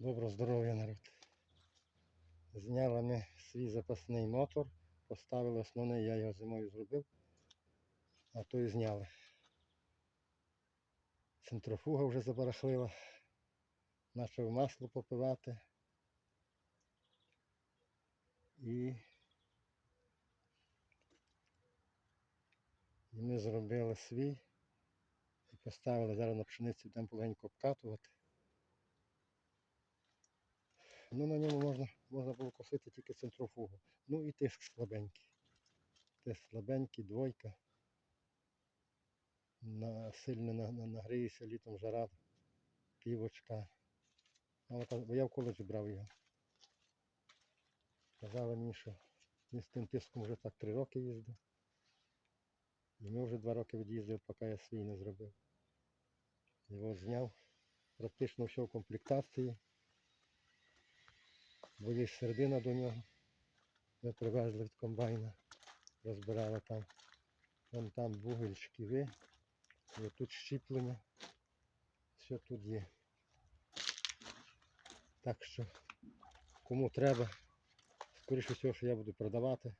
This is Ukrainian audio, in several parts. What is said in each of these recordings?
Доброго здоров'я, народ. Зняли ми свій запасний мотор, поставили основний, я його зимою зробив, а то і зняли. Центрофуга вже забарахлила. Почав масло попивати. І, ми зробили свій і поставили зараз на пшениці, будемо полегенько обкатувати. Ну на ньому можна, можна було косити тільки центрофугу. Ну і тиск слабенький. Тиск слабенький, двойка. На, сильно на, на, нагріється літом жара, півочка. Та- бо я в коледжі брав його. Казали мені, що він з тим тиском вже так три роки їздив. І ми вже два роки від'їздив, поки я свій не зробив. Його зняв. Практично все в комплектації. Бо є середина до нього. Ми привезли від комбайна, розбирали там. Вон там бугель шківи. І тут щіплення. Все тут є. Так що кому треба, скоріше всього, що я буду продавати.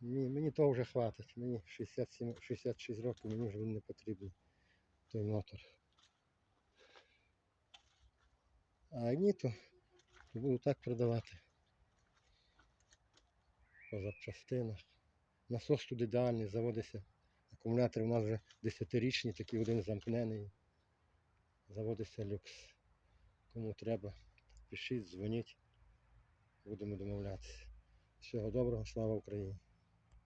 Мені, мені того вже хватить. Мені 67, 66 років, мені вже він не потрібен той мотор. А ні, то то буду так продавати. По запчастинах. Насос тут ідеальний, заводиться. Акумулятор у нас вже 10-річний, такий один замкнений. Заводиться люкс. Кому треба, пишіть, дзвоніть. Будемо домовлятися. Всього доброго, слава Україні!